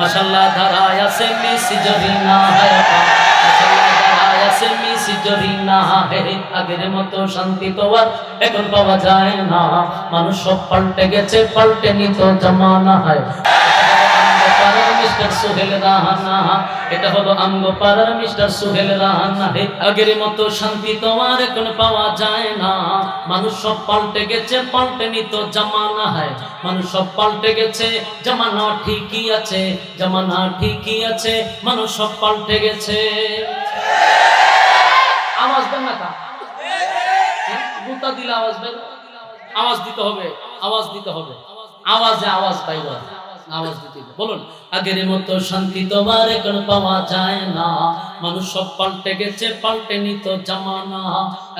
মাশাল্লাহ ধারায় আছে মিস জরিনা হায়াপা মাশাল্লাহ ধারায় আছে মিসি জরিনা হে আগের মতো শান্তি যায় না। মানুষ সব পাল্টে গেছে, পাল্টে নিত জমানা হয়। মিস্টার সোহেল রাহানা এটা হলো আঙ্গ পাড়ার মিস্টার সোহেল রাহানা হে আগের মতো শান্তি তোমার এখন পাওয়া যায় না। মানুষ সব পাল্টে গেছে, পাল্টে নিত জামানা হয়। মানুষ সব পাল্টে গেছে, জামানা ঠিকই আছে, জামানা ঠিকই আছে, মানুষ সব পাল্টে গেছে। আওয়াজ দেন না গুতা দিলে আওয়াজ বের আওয়াজ দিতে হবে, আওয়াজ দিতে হবে। আওয়াজে আওয়াজ পাইব। আওয়াজ দিতে বলুন, আগের মতো শান্তি তোমার এখন পাওয়া যায় না। মানুষ সব পাল্টে গেছে, পাল্টে নিত জামানা।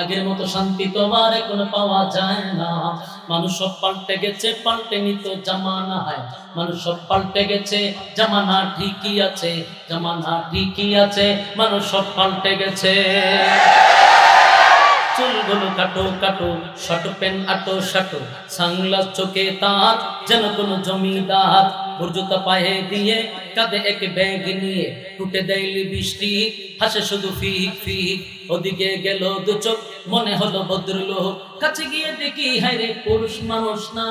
আগের মতো শান্তি তোমার এখন পাওয়া যায় না। মানুষ সব পাল্টে গেছে, পাল্টে নিত জামানা। হয়, মানুষ সব পাল্টে গেছে, জামানা ঠিকই আছে, জামানা ঠিকই আছে, মানুষ সব পাল্টে গেছে। চুলগুলো কাটো কাটো শট পেন আটো সাংলাস চোখে তার যেন কোনো জমিদার পায়ে দিয়ে কাঁধে এক ব্যাগ নিয়ে টুটে দেয়লি বৃষ্টি হাসে শুধু ফিক ফিক, ওদিকে গেল দু চোখ, মনে হলো ভদ্রলোক। কাছে গিয়ে দেখি হায় রে পুরুষ মানুষ না।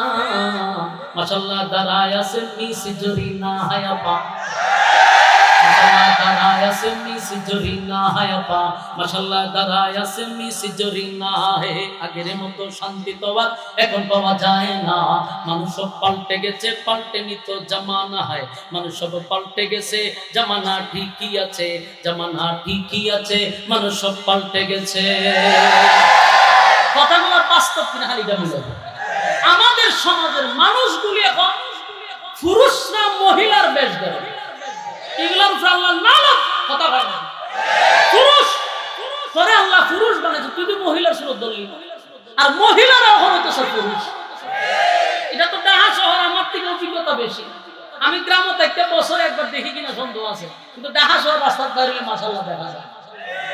মাসাল্লাহ দাঁড়ায় আছে মিসি জরি না হায়াপা। মানুষ সব পাল্টে গেছে সব পাল্টে গেছে ঠিকই আছে ঠিকই আছে মানুষ সব পাল্টে গেছে আমাদের সমাজের মানুষগুলি এখন পুরুষরা মহিলার বেশ ধরে এগুলোর উপরে আল্লাহ নালক কথা বলে না। পুরুষ করে আল্লাহ পুরুষ বানাইছে তুই তো মহিলার সুরত ধরলি আর মহিলারা সব পুরুষ এটা তো ডাহা শহর, আমার থেকে অভিজ্ঞতা বেশি। আমি গ্রামে থাকতে বছরে একবার দেখি কিনা সন্দেহ আছে। কিন্তু ডাহা শহর রাস্তার দাঁড়িয়ে মাসাল্লাহ দেখা যায়।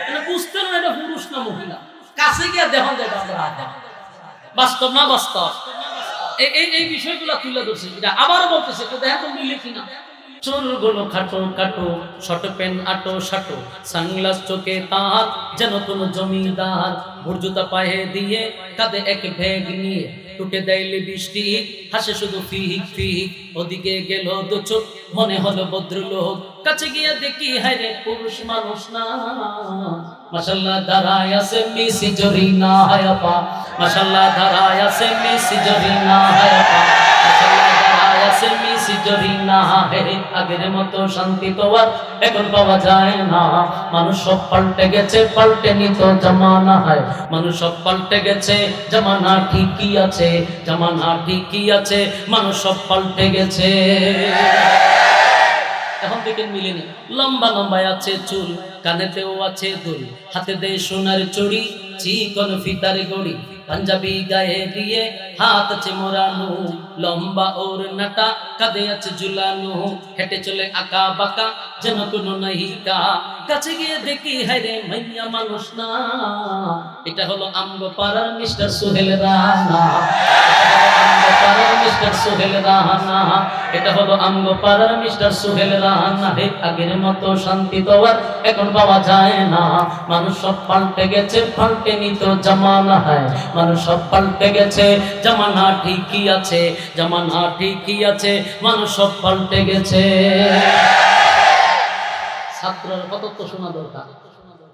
মানে বুঝতে না এটা পুরুষ না মহিলা। কাছে গিয়ে দেখুন যায় আমরা দেখা। বাস্তব না বাস্তব? এই এই বিষয়গুলো তুলে ধরছে। এটা আবারও বলতেছে তো দেখেন তো মিলে কিনা চুলগুলো খাটো খাটো, শর্ট পেন আটো শাটো, সানগ্লাস চোখে তার যেন কোনো জমিদার ভুরজুতা পায়ে দিয়ে কাঁধে এক ব্যাগ নিয়ে টুটে দেয়লি বৃষ্টি। হাসে শুধু ফিহিক ফিহিক, ওদিকে গেল দু চোখ, মনে হলো ভদ্রলোক। কাছে গিয়ে দেখি, হায় রে, পুরুষ মানুষ না। মাশাল্লাহ দাঁড়ায় আছে মিসি জরি না হায়াপা মাশাল্লাহ দাঁড়ায় আছে মিসি জরি না হায়াপা মিসি জরিনা হে আগের মতো শান্তি তো আর এখন পাওয়া যায় না। মানুষ সব পাল্টে গেছে, পাল্টে নিত জামানা হয়। মানুষ সব পাল্টে গেছে, জামানা ঠিকই আছে, জামানা ঠিকই আছে, মানুষ সব পাল্টে গেছে। এখন দেখেন মিলেনি। লম্বা লম্বায় আছে চুল, কানেতেও আছে দুল। হাতে দেয় সোনার চড়ি, চিকন ফিতার গড়ি। পাঞ্জাবি গায়ে দিয়ে হাত আছে মোরানো লম্বা ওর নাটা কাঁধে আছে ঝুলানো। হেঁটে চলে আঁকা বাঁকা যেন কোনো নায়িকা কাছে গিয়ে দেখি হাইরে মাইয়া মানুষ না। এটা হলো আমগো পাড়ার মিস্টার সোহেল রানা। সোহেল রাহানা, এটা হলো আমগো পাড়ার মিস্টার সোহেল রাহানা। হে আগের মতো শান্তি তো আর এখন পাওয়া যায় না। মানুষ সব পাল্টে গেছে, পাল্টে নিত জামানা হয়। মানুষ সব পাল্টে গেছে, জামানা ঠিকই আছে, জামানা ঠিকই আছে, মানুষ সব পাল্টে গেছে। ছাত্রের কত তো শোনা দরকার।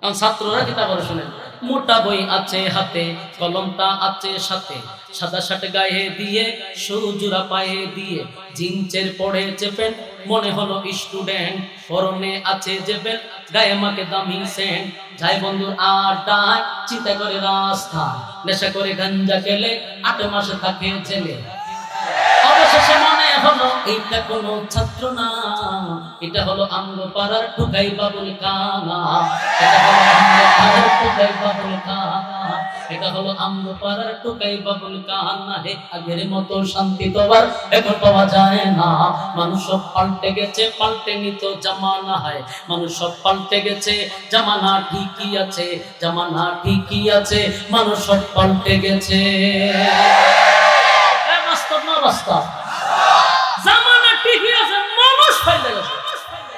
ছাত্ররা কিতাব শুনেন? মোটা বই আছে হাতে, কলমটা আছে সাথে। সাদা শার্ট গায়ে দিয়ে সরুজুরা পায়ে দিয়ে। জিন্সের পড়ে চেপেন মনে হলো স্টুডেন্ট। পরনে আছে যে বেল্ট গায়ে মাকে দামি সেন্ট। যাই বন্ধুর আড্ডায় চিন্তা করে রাস্তা নেশা করে গাঞ্জা খেলে, আট মাসে থাকে জেলে। এইটা ছাত্র না। এটা হলো পাড়ার বাবুল কানা। এটা হলো পাড়ার বাবুল কানা। হে আগের মতো শান্তি এখন পাওয়া যায় না। মানুষ সব পাল্টে গেছে, পাল্টে নিত জামানা হয়। মানুষ সব পাল্টে গেছে, জামানা ঠিকই আছে, জামানা ঠিকই আছে। মানুষ সব পাল্টে গেছে। বাস্তব না